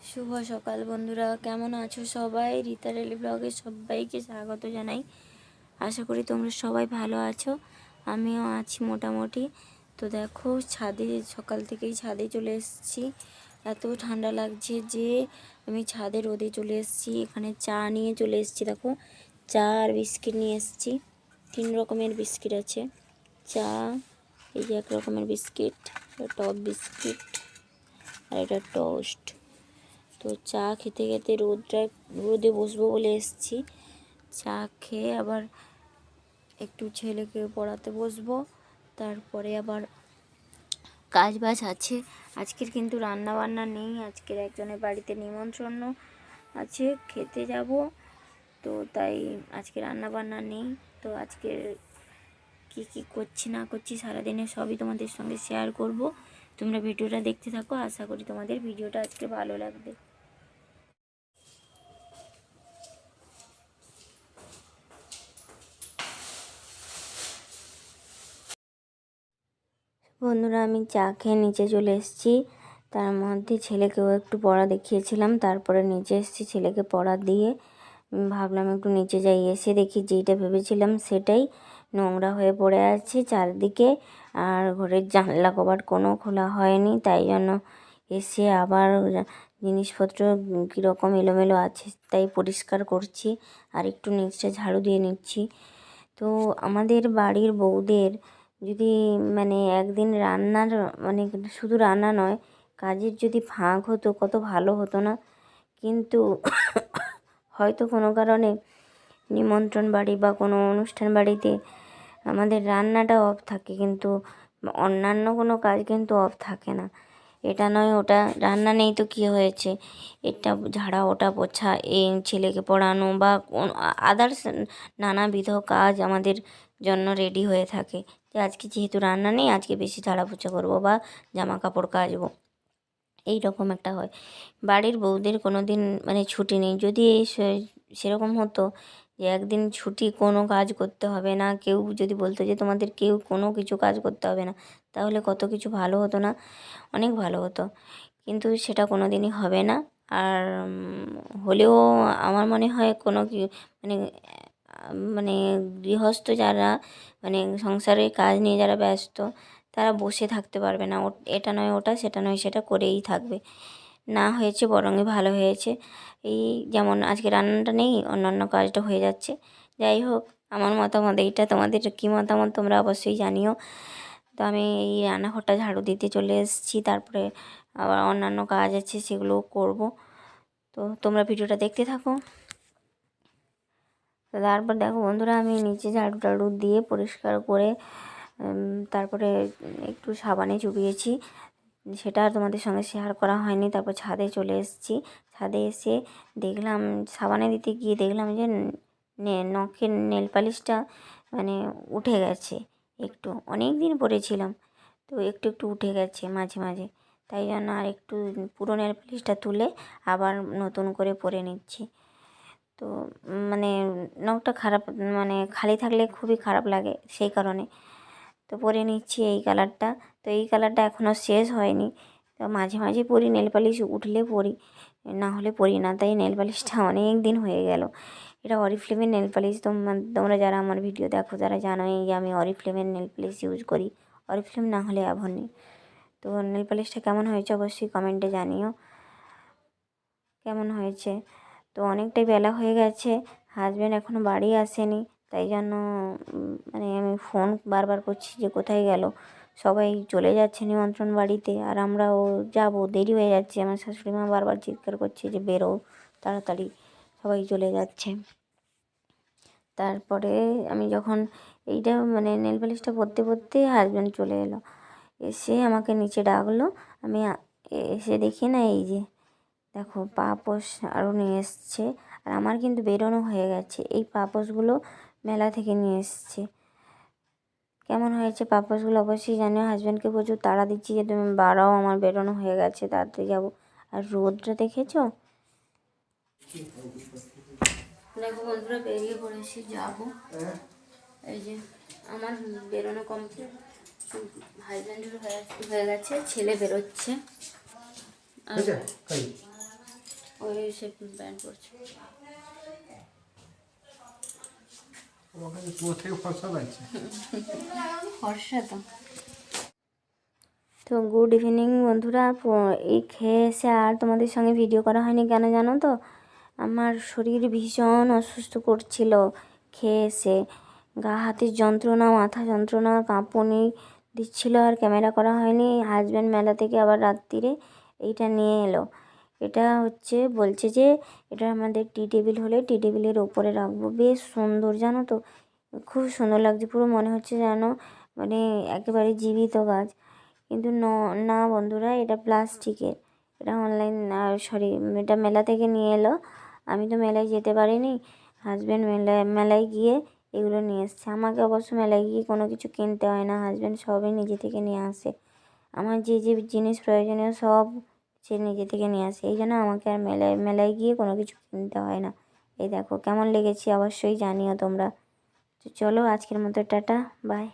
শুভ সকাল বন্ধুরা, কেমন আছো সবাই? রীতা রেলি ব্লগে সবাইকে স্বাগত জানাই। আশা করি তোমরা সবাই ভালো আছো, আমিও আছি মোটামুটি। তো দেখো, ছাদে, সকাল থেকেই ছাদে চলে এসেছি। এত ঠান্ডা লাগছে যে আমি ছাদে রোদে চলে এসেছি। এখানে চা নিয়ে চলে এসেছি, দেখো। চা আর বিস্কিট নিয়ে এসেছি। তিন রকমের বিস্কিট আছে। চা, এই যে এক রকমের বিস্কিট টপ বিস্কিট, আর এটা টোস্ট। তো চা খেতে খেতে রোদটায় রোদে বসবো বলে এসেছি। চা খেয়ে আবার একটু ছেলেকে পড়াতে বসবো। তারপরে আবার কাজ বাজ আছে। আজকের কিন্তু রান্না বান্না নেই। আজকের একজনের বাড়িতে নিমন্ত্রণ আছে। খেতে যাব। তো তাই আজকে রান্না বান্না নেই। তো আজকে কি কি করছি, না করছি সারাদিনে সবই তোমাদের সঙ্গে শেয়ার করব। তোমরা ভিডিওটা দেখতে থাকো। আশা করি তোমাদের ভিডিওটা আজকে ভালো লাগবে। বন্ধুরা, আমি চা খেয়ে নিচে চলে এসেছি। তার মধ্যে ছেলেকেও একটু পড়া দেখিয়েছিলাম, তারপরে নিচে এসেছি ছেলেকে পড়া দিয়ে। ভাবলাম একটু নিচে যাই, এসে দেখি যেটা ভেবেছিলাম সেটাই। নোংরা হয়ে পড়ে আছে চারদিকে, আর ঘরের জানলা কবাট কোনো খোলা হয়নি, তাই জন্য এসে আবার জিনিসপত্র কীরকম এলোমেলো আছে তাই পরিষ্কার করছি, আর একটু নিচটা ঝাড়ু দিয়ে নিচ্ছি। তো আমাদের বাড়ির বউদের যদি মানে একদিন রান্নার মানে শুধু রান্না নয়, কাজের যদি ফাঁক হতো, কত ভালো হতো না। কিন্তু হয়তো কোনো কারণে নিমন্ত্রণ বাড়ি বা কোনো অনুষ্ঠান বাড়িতে আমাদের রান্নাটা অফ থাকে, কিন্তু অন্যান্য কোনো কাজ কিন্তু অফ থাকে না। এটা নয়, ওটা রান্না নেই তো কী হয়েছে? এটা ঝাড়া, ওটা পোছা এই ছেলেকে পড়ানো বা আদার্স নানাবিধ কাজ আমাদের জন্য রেডি হয়ে থাকে। যে আজকে যেহেতু রান্না নেই, আজকে বেশি ঝাড়া পোছা করব বা জামা কাপড় কাচবো। এই রকম একটা হয়। বাড়ির বউদের কোনো দিন মানে ছুটি নেই। যদি এই সেরকম হতো যে একদিন ছুটি কোনো কাজ করতে হবে না। কেউ যদি বলতো যে তোমাদের কেউ কোনো কিছু কাজ করতে হবে না, তাহলে কত কিছু ভালো হতো না? অনেক ভালো হতো। কিন্তু সেটা কোনো দিনই হবে না। আর হলেও আমার মনে হয় কোনো কি মানে মানে গৃহস্থ যারা মানে সংসারের কাজ নিয়ে যারা ব্যস্ত, তারা বসে থাকতে পারবে না। এটা নয় ওটা, সেটা নয় সেটা করেই থাকবে। না হয়েছে বরংই ভালো হয়েছে। এই যেমন আজকে রান্নাটা নেই, অন্যান্য কাজটা হয়ে যাচ্ছে। যাই হোক, আমার মতামত এইটা, তোমাদের কী মতামত তোমরা অবশ্যই জানিও। তো আমি এই রান্নাঘরটা ঝাড়ু দিতে চলে এসেছি, তারপরে আবার অন্যান্য কাজ আছে সেগুলো করব। তো তোমরা ভিডিওটা দেখতে থাকো। তো তারপর দেখো বন্ধুরা, আমি নিচে ঝাড়ু টাড়ু দিয়ে পরিষ্কার করে তারপরে একটু সাবানে চুবিয়েছি। সেটা আর তোমাদের সঙ্গে শেয়ার করা হয়নি। তারপর ছাদে চলে এসেছি। ছাদে এসে দেখলাম, সাবানে দিতে গিয়ে দেখলাম যে নখের নেল পালিশটা মানে উঠে গেছে একটু। অনেক দিন পরেছিলাম, তো একটু একটু উঠে গেছে মাঝে মাঝে। তাই জন্য আর একটু পুরো নেল পালিশটা তুলে আবার নতুন করে পরে নিচ্ছি। তো মানে নখটা খারাপ মানে খালি থাকলে খুবই খারাপ লাগে সেই কারণে। তো পরে নিচ্ছি এই কালারটা। তো এই কালারটা এখনও শেষ হয়নি। তো মাঝে মাঝে পরি, নেল পালিশ উঠলে পরি, না হলে পরি না। তাই নেল পালিশটা অনেক দিন হয়ে গেল। এটা অরিফ্লেমের নেল পালিশ। তোমরা তোমরা যারা আমার ভিডিও দেখো, তারা জানোই যে আমি অরিফ্লেমের নেল পালিশ ইউজ করি। অরিফ্লেম না হলে অ্যাভন তো নেল পালিশটা কেমন হয়েছে অবশ্যই কমেন্টে জানিও। কেমন হয়েছে? তো অনেকটাই বেলা হয়ে গেছে। হাজব্যান্ড এখনও বাড়ি আসেনি। তাই জন্য মানে আমি ফোন বারবার করছি যে কোথায় গেল। সবাই চলে যাচ্ছে নিমন্ত্রণ বাড়িতে আর আমরাও যাব। দেরি হয়ে যাচ্ছে। আমার শাশুড়ি মা বারবার চিৎকার করছে যে বেরো, তাড়াতাড়ি। সবাই চলে যাচ্ছে। তারপরে আমি যখন এইটা মানে নেল পালিশটা পরতে পরতে হাজব্যান্ড চলে এলো। এসে আমাকে নিচে ডাকলো। আমি এসে দেখি না এই যে, দেখো পাপোশ আরও নিয়ে এসছে। আর আমার কিন্তু বেরোনো হয়ে গেছে। এই পাপোশগুলো মেলা থেকে নিয়ে এসছে। কেমন হয়েছে পাপোশগুলো অবশ্যই জানিও। হাজব্যান্ডকে প্রচুর তাড়া দিচ্ছি যে তুমি বাড়াও আমার বেরোনো হয়ে গেছে তাড়াতাড়ি যাব। আর রোদটা দেখেছ? দেখো বন্ধুরা বেরিয়ে পড়েছি যাব। এই যে আমার বেরোনো কমপ্লিট হাজব্যান্ডের হয়ে হয়ে গেছে ছেলে বেরোচ্ছে। আর? কই? সে প্যান্ট পরছে। তো। তো গুড ইভিনিং বন্ধুরা এই খেয়ে এসে আর তোমাদের সঙ্গে ভিডিও করা হয়নি কেন জানো তো? আমার শরীর ভীষণ অসুস্থ করছিল, খেয়ে এসে। গা হাতের যন্ত্রণা, মাথা যন্ত্রণা, কাঁপুনি দিচ্ছিল আর ক্যামেরা করা হয়নি। হাজব্যান্ড মেলা থেকে আবার রাত্রিরে এইটা নিয়ে এলো। এটা হচ্ছে বলছে যে এটা আমাদের টি টেবিল হলে টি টেবিলের ওপরে রাখব। বেশ সুন্দর, জানো তো? খুব সুন্দর লাগছে, পুরো মনে হচ্ছে যেন মানে একেবারে জীবিত গাছ। কিন্তু ন- না বন্ধুরা, এটা প্লাস্টিকের। এটা অনলাইন সরি এটা মেলা থেকে নিয়ে এলো। আমি তো মেলায় যেতে পারিনি। হাজব্যান্ড মেলায় মেলায় গিয়ে এগুলো নিয়ে এসছে। আমাকে অবশ্য মেলায় গিয়ে কোনো কিছু কিনতে হয় না। হাজব্যান্ড সবই নিজে থেকে নিয়ে আসে। আমার যে যে জিনিস প্রয়োজনীয় সব সে নিজে থেকে নিয়ে আসে, এই জন্য আমাকে আর মেলায় মেলায় গিয়ে কোনো কিছু কিনতে হয় না। এই দেখো কেমন লেগেছে, অবশ্যই জানিও তোমরা। তো চলো আজকের মতো টাটা বাই